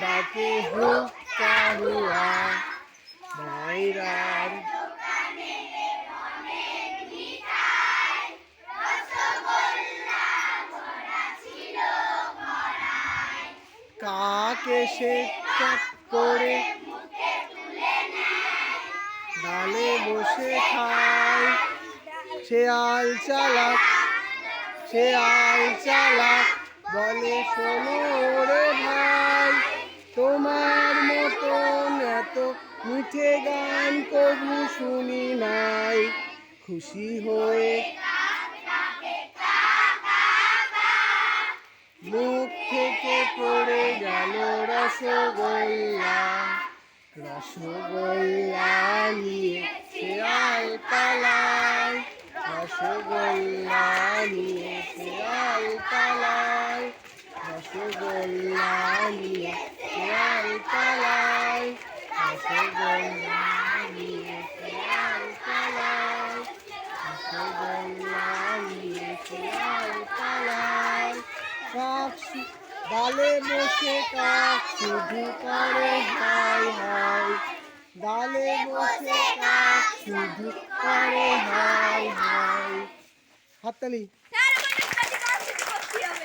ডাকে হুক্কা হুয়া ভাইরার কাকে সে চট করে ডালে বসে খায়। সে আল চালাক, সে আল চালাক, বলে, শোনো রে তোমার মতন এত মিঠে গান কবু শুনি নাই। খুশি হয়ে মুখ থেকে পড়ে গেল রসগোল্লা। রসগোল্লা নিয়ে পালায় রসগোল্লা নিয়ে শেয়াল পালায় রসগোল্লা নিয়ে শেয়াল পালায় রসগোল্লা নিয়ে শেয়াল পালায় রসগোল্লা নিয়ে শেয়াল পালায় কাক ডালে বসে কাক শুধু করে হাই হাই। ডালে বসে কাক শুধু করে হাই হাই। হাততালি।